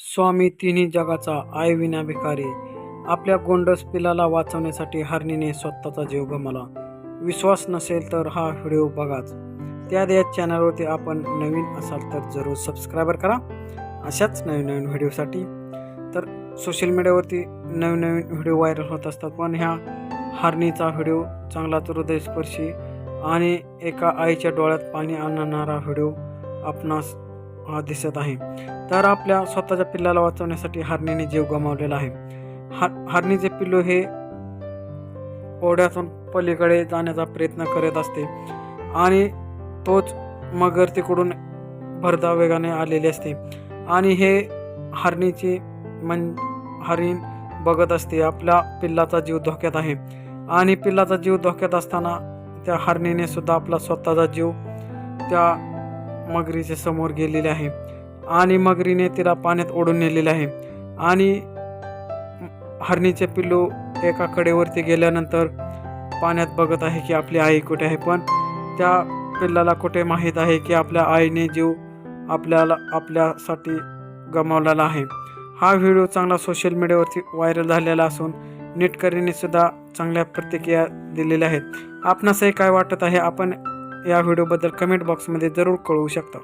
स्वामी तिन्ही जगाचा आयविना भिकारी. आपल्या गोंडस पिलाला वाचवण्यासाठी हरणीने स्वतःचा जीव गमाला विश्वास नसेल तर हा व्हिडिओ बघाच. त्या या चॅनलवरती आपण नवीन असाल तर जरूर सबस्क्रायबर करा. अशाच नवीन नवीन व्हिडिओसाठी. तर सोशल मीडियावरती नवीन नवीन व्हिडिओ व्हायरल होत असतात पण ह्या हरणीचा व्हिडिओ चांगलाच हृदयस्पर्शी आणि एका आईच्या डोळ्यात पाणी आणणारा व्हिडिओ आपणास दिसत आहे. तर आपल्या स्वतःच्या पिल्लाला वाचवण्यासाठी हरणीने जीव गमावलेला आहे. हा हरणीचे पिल्लू हे ओढ्यातून पलीकडे जाण्याचा प्रयत्न करत असते. आणि तोच मगर तिकडून भरधा वेगाने आलेले असते. आणि हे हरणीची मन हरिण बघत असते. आपल्या पिल्लाचा जीव धोक्यात आहे. आणि पिल्लाचा जीव धोक्यात असताना त्या हरणीने सुद्धा आपला स्वतःचा जीव त्या मगरीच्या समोर गेलेले आहे. आणि मगरीने तिला पाण्यात ओढून नेलेले आहे. आणि हरणीचे पिल्लू एका कडेवरती गेल्यानंतर पाण्यात बघत आहे की आपली आई कुठे आहे. पण त्या पिल्लाला कुठे माहीत आहे की आपल्या आईने जीव आपल्याला आपल्यासाठी गमावलेला आहे. हा व्हिडिओ चांगला सोशल मीडियावरती व्हायरल झालेला असून नेटकरीने सुद्धा चांगल्या प्रतिक्रिया दिलेल्या आहेत. आपणासही काय वाटत आहे? आपण या व्हिडिओबद्दल कमेंट बॉक्समध्ये जरूर कळवू शकता.